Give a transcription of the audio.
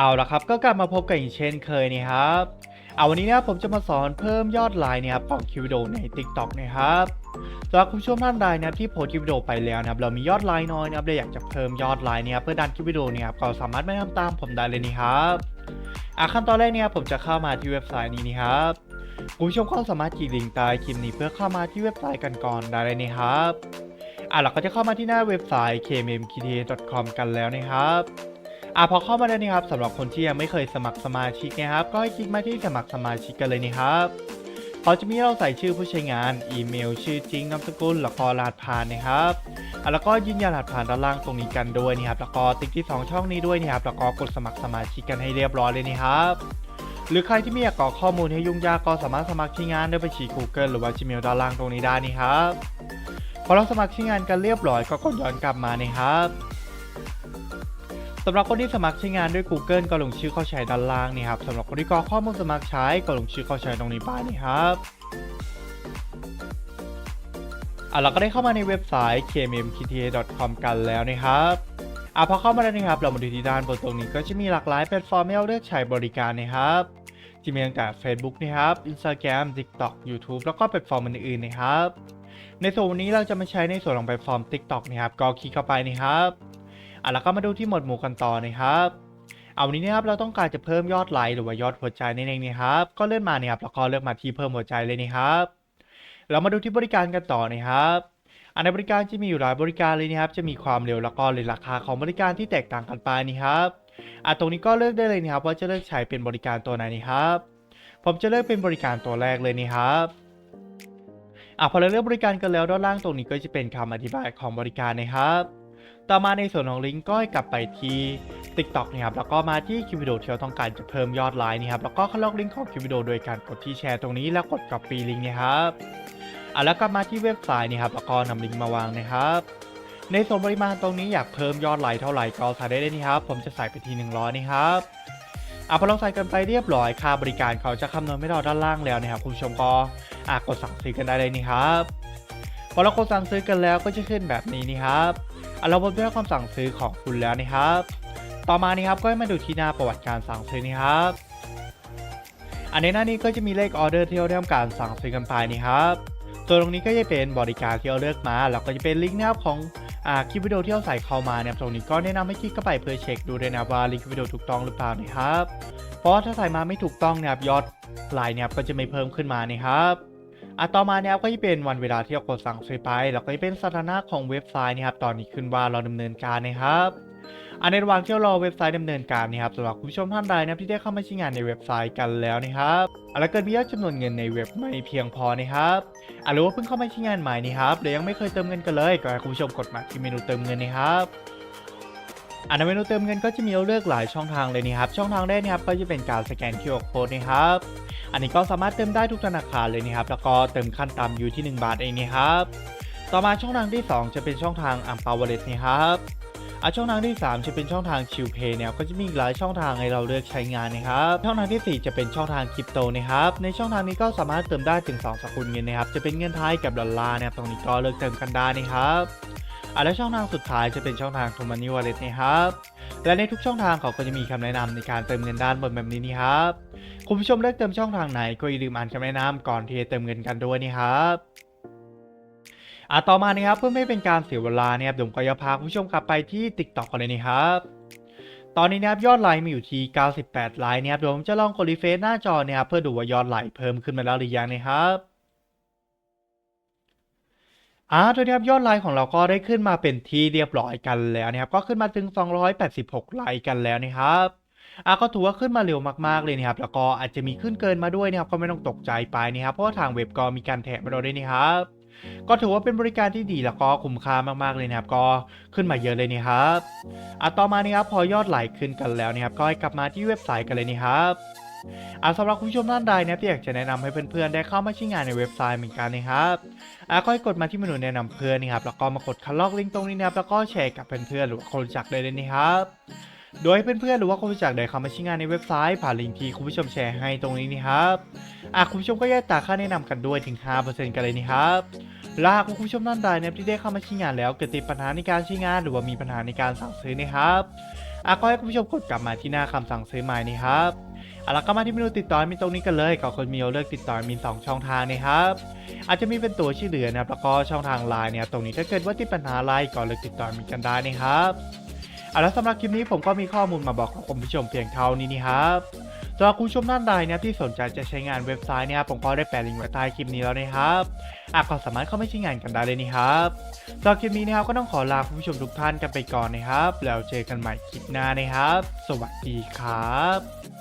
เอาละครับก็กลับมาพบกันอีกเช่นเคยนะครับ เอาวันนี้นะผมจะมาสอนเพิ่มยอดไลน์นะครับของคลิปวิดีโอใน TikTok นะครับสำหรับคุณผู้ชมท่านใดนะครับที่โพสคลิปวิดีโอไปแล้วนะครับเรามียอดไลน์น้อยนะครับเราอยากจะเพิ่มยอดไลน์เนี่ยครับเพื่อดันคลิปวิดีโอเนี่ยครับก็สามารถมาทำตามผมได้เลยนะครับอะขั้นตอนแรกเนี่ยผมจะเข้ามาที่เว็บไซต์นี้นะครับคุณผู้ชมก็สามารถคลิกลิงก์ใต้คลิปนี้เพื่อเข้ามาที่เว็บไซต์กันก่อนได้เลยนะครับอะเราก็จะเข้ามาที่หน้าเว็บไซต์ kmmkta.com กันแล้วนะครับ อะพอเข้ามาแล้วนะครับสำหรับคนที่ยังไม่เคยสมัครสมาชิกนะครับ ก็ให้คลิกมาที่สมัครสมาชิกกันเลยนะครับเขาจะมีเราใส่ชื่อผู้ใช้งาน อีเมล ชื่อจริงนามสกุลแล้วก็รหัสผ่านนะครับอะแล้วก็ยืนยันรหัสผ่านด้านล่างตรงนี้กันด้วยนะครับแล้วก็ติ๊กที่ 2 ช่องนี้ด้วยนะครับแล้วก็กดสมัครสมาชิกกันให้เรียบร้อยเลยนะครับหรือใครที่ไม่อยากกรอกข้อมูลให้ยุ่งยากก็สามารถสมัครที่งานด้วยบัญชี Google หรือว่า Gmail ด้านล่างตรงนี้ได้นี่ครับพอเราสมัครที่งานกันเรียบร้อยก็กดย้อนกลับมานะครับ สำหรับคนที่สมัครใช้งานด้วย Google ก็ลงชื่อเข้าใช้ด้านล่างนี่ครับสำหรับคนที่กรอกข้อมูลสมัครใช้ก็ลงชื่อเข้าใช้ตรงนี้ไปนี่ครับอะเราก็ได้เข้ามาในเว็บไซต์ kmmkta.com กันแล้วนะครับอะพอเข้ามาแล้วนะครับ เรามาดูที่ด้านบนตรงนี้ก็จะมีหลากหลายแพลตฟอร์มให้เราเลือกใช้บริการนะครับที่มีตั้งแต่ Facebook นะครับ Instagram TikTok YouTube แล้วก็แพลตฟอร์มอื่นๆนะครับ ในส่วนนนี้เราจะมาใช้ในส่วนของแพลตฟอร์ม TikTok นะครับ ก็คลิกเข้าไปนะครับ อะแล้วก็มาดูที่หมวดหมู่กันต่อนะครับ เอาวันนี้นะครับเราต้องการจะเพิ่มยอดไลค์หรือว่ายอดหัวใจนั่นเองนะครับก็เลื่อนมาเนี่ยครับแล้วก็เลือกมาที่เพิ่มหัวใจเลยนะครับ เรามาดูที่บริการกันต่อนะครับอันในบริการจะมีอยู่หลายบริการเลยนะครับ จะมีความเร็วแล้วก็เลยราคาของบริการที่แตกต่างกันไปนี่ครับอะตรงนี้ก็เลือกได้เลยนะครับ ว่าจะเลือกใช้เป็นบริการตัวไหนนี่ครับ ผมจะเลือกเป็นบริการตัวแรกเลยนี่ครับอะพอเราเลือกบริการกันแล้วด้านล่างตรงนี้ก็จะเป็นคำอธิบายของบริการนะครับ ต่อมาในส่วนของลิงก์ก็ให้กลับไปที่ TikTok นะครับแล้วก็มาที่คลิปวิดีโอที่เราต้องการจะเพิ่มยอดไลค์นะครับแล้วก็เข้าลอกลิงก์ของคลิปวิดีโอโดยการกดที่แชร์ตรงนี้แล้วกด copy ลิงก์นะครับอะแล้วกลับมาที่เว็บไซต์นะครับแล้วก็นำลิงก์มาวางนะครับในส่วนปริมาณตรงนี้อยากเพิ่มยอดไลค์เท่าไหร่ก็ใส่ได้เลยนะครับผมจะใส่ไปที่100นี่ครับอะพอเราใส่กันไปเรียบร้อยค่าบริการเขาจะคำนวณให้เราด้านล่างแล้วนะครับคุณผู้ชมก็อะกดสั่งซื้อกันได้เลยนี่ครับพอเรากดสั่งซื้อกันแล้วก็จะขึ้นแบบนี้นี่ครับ เราพบด้วยคำสั่งซื้อของคุณแล้วนะครับ ต่อมานี่ครับก็ให้มาดูที่หน้าประวัติการสั่งซื้อนี่ครับ อันในหน้านี้ก็จะมีเลขออเดอร์ที่เราได้ทำการสั่งซื้อกันไปนี่ครับส่วนตรงนี้ก็จะเป็นบริการที่เราเลือกมาแล้วก็จะเป็นลิงก์นะครับของคลิปวิดีโอที่เราใส่เข้ามาเนี่ยตรงนี้ก็แนะนำให้คลิกเข้าไปเพื่อเช็คดูด้วยนะว่าลิงก์วิดีโอถูกต้องหรือเปล่านะครับ เพราะว่าถ้าใส่มาไม่ถูกต้องเนี่ยยอดไลน์เนี่ยก็จะไม่เพิ่มขึ้นมานี่ครับ อะต่อมาเนี่ยก็จะเป็นวันเวลาที่เรากดสั่งซื้อไป แล้วก็จะเป็นสถานะของเว็บไซต์นะครับ ตอนนี้ขึ้นว่าเราดำเนินการนะครับอันในระหว่างที่เรารอเว็บไซต์ดำเนินการนะครับสำหรับคุณผู้ชมท่านใดนะที่ได้เข้ามาใช้งานในเว็บไซต์กันแล้วนะครับอะแล้วเกิดมียอดจำนวนเงินในเว็บไม่เพียงพอนะครับอะหรือว่าเพิ่งเข้ามาใช้งานใหม่นะครับเดี๋ยวยังไม่เคยเติมเงินกันเลยก็ให้คุณผู้ชมกดมาที่เมนูเติมเงินนะครับ อันในเมนูเติมเงินก็จะมีเลือกหลายช่องทางเลยนะครับ ช่องทางแรกนะครับก็จะเป็นการสแกน QR Code นะครับ อันนี้ก็สามารถเติมได้ทุกธนาคารเลยนะครับ แล้วก็เติมขั้นต่ำอยู่ที่ 1 บาทเองนะครับ ต่อมาช่องทางที่ 2 จะเป็นช่องทางอัมพาวเลตนะครับอะช่องทางที่ 3 จะเป็นช่องทางชิวเพย์เนี่ยก็จะมีหลายช่องทางให้เราเลือกใช้งานนะครับ ช่องทางทีสี่ 4 จะเป็นช่องทางคริปโตนะครับ ในช่องทางนี้ก็สามารถเติมได้ถึง2สกุลเงินนะครับ จะเป็นเงินไทยกับดอลลาร์นะครับ ตรงนี้ก็เลือกเติมกันได้นะครับ อะและช่องทางสุดท้ายจะเป็นช่องทางทูมานี่วอลเล็ตนะครับ และในทุกช่องทางเขาก็จะมีคำแนะนำในการเติมเงินด้านบนแบบนี้นี่ครับ คุณผู้ชมเลือกเติมช่องทางไหนก็อย่าลืมอ่านคำแนะนำก่อนที่จะเติมเงินกันด้วยนี่ครับอะต่อมานะครับเพื่อไม่เป็นการเสียเวลาเนี่ยครับเดี๋ยวผมก็จะพาคุณผู้ชมกลับไปที่ TikTok กันเลยนี่ครับตอนนี้นะครับยอดไลค์มีอยู่ที่ 98 ไลค์นะครับเดี๋ยวผมจะลองกดรีเฟรชหน้าจอเนี่ยครับเพื่อดูว่ายอดไลค์เพิ่มขึ้นมาแล้วหรือยังนะครับ อ่าตัวนี้ครับยอดไลค์ของเราก็ได้ขึ้นมาเป็นที่เรียบร้อยกันแล้วนะครับ ก็ขึ้นมาถึง 286 ไลค์กันแล้วนะครับอะก็ถือว่าขึ้นมาเร็วมากๆเลยนะครับ แล้วก็อาจจะมีขึ้นเกินมาด้วยนะครับ ก็ไม่ต้องตกใจไปนะครับ เพราะว่าทางเว็บก็มีการแถมมาเราด้วยนะครับ ก็ถือว่าเป็นบริการที่ดีแล้วก็คุ้มค่ามากๆเลยนะครับ ก็ขึ้นมาเยอะเลยนะครับอะต่อมานี่ครับพอยอดไหลค์ขึ้นกันแล้วนะครับ ก็ให้กลับมาที่เว็บไซต์กันเลยนี่ครับ อะสำหรับคุณผู้ชมท่านใดนะที่อยากจะแนะนำให้เพื่อนๆได้เข้ามาใช้งานในเว็บไซต์เหมือนกันนะครับอะก็ให้กดมาที่เมนูแนะนำเพื่อนนะครับแล้วก็มากดคัดลอกลิงก์ตรงนี้นะครับแล้วก็แชร์กับเพื่อนๆหรือว่าคนรู้จักได้เลยนะครับโดยให้เพื่อนๆหรือว่าคนรู้จักได้เข้ามาใช้งานในเว็บไซต์ผ่านลิงก์ที่คุณผู้ชมแชร์ให้ตรงนี้นี่ครับอะคุณผู้ชมก็แยกตาค่าแนะนำกันด้วยถึง 5%กันเลยนี่ครับและหากคุณผู้ชมท่านใดนะที่ได้เข้ามาใช้งานแล้วเกิดติดปัญหาในการใช้งานหรือว่ามีปัญหาในการสั่งซื้อนะครับอะก็ให้คุณผู้ชมกดกลับมาที่หน้าคำสั่งซื้อใหม่นะครับ เอะแล้วก็มาที่เมนูติดต่อมีตรงนี้กันเลยก็คนมีเลือกติดต่อมี 2 ช่องทางนะครับอาจจะมีเป็นตัวชื่อเหลือนะครับแล้วก็ช่องทางไลน์เนี่ยตรงนี้ถ้าเกิดว่าติดปัญหาอะไรก็เลือกติดต่อมีกันได้นะครับเอะแล้วสำหรับคลิปนี้ผมก็มีข้อมูลมาบอกกับคุณผู้ชมเพียงเท่านี้นี่ครับสำหรับคุณผู้ชมท่านใดเนี่ยที่สนใจจะใช้งานเว็บไซต์เนี่ยผมก็ได้แปะลิงก์ไว้ใต้คลิปนี้แล้วนะครับอะก็สามารถเข้าไปใช้งานกันได้เลยนี่ครับสำหรับคลิปนี้นะครับก็ต้องขอลาคุณผู้ชมทุกท่านกันไปก่อนนะครับ แล้วเจอกันใหม่คลิปหน้านะครับ สวัสดีครับ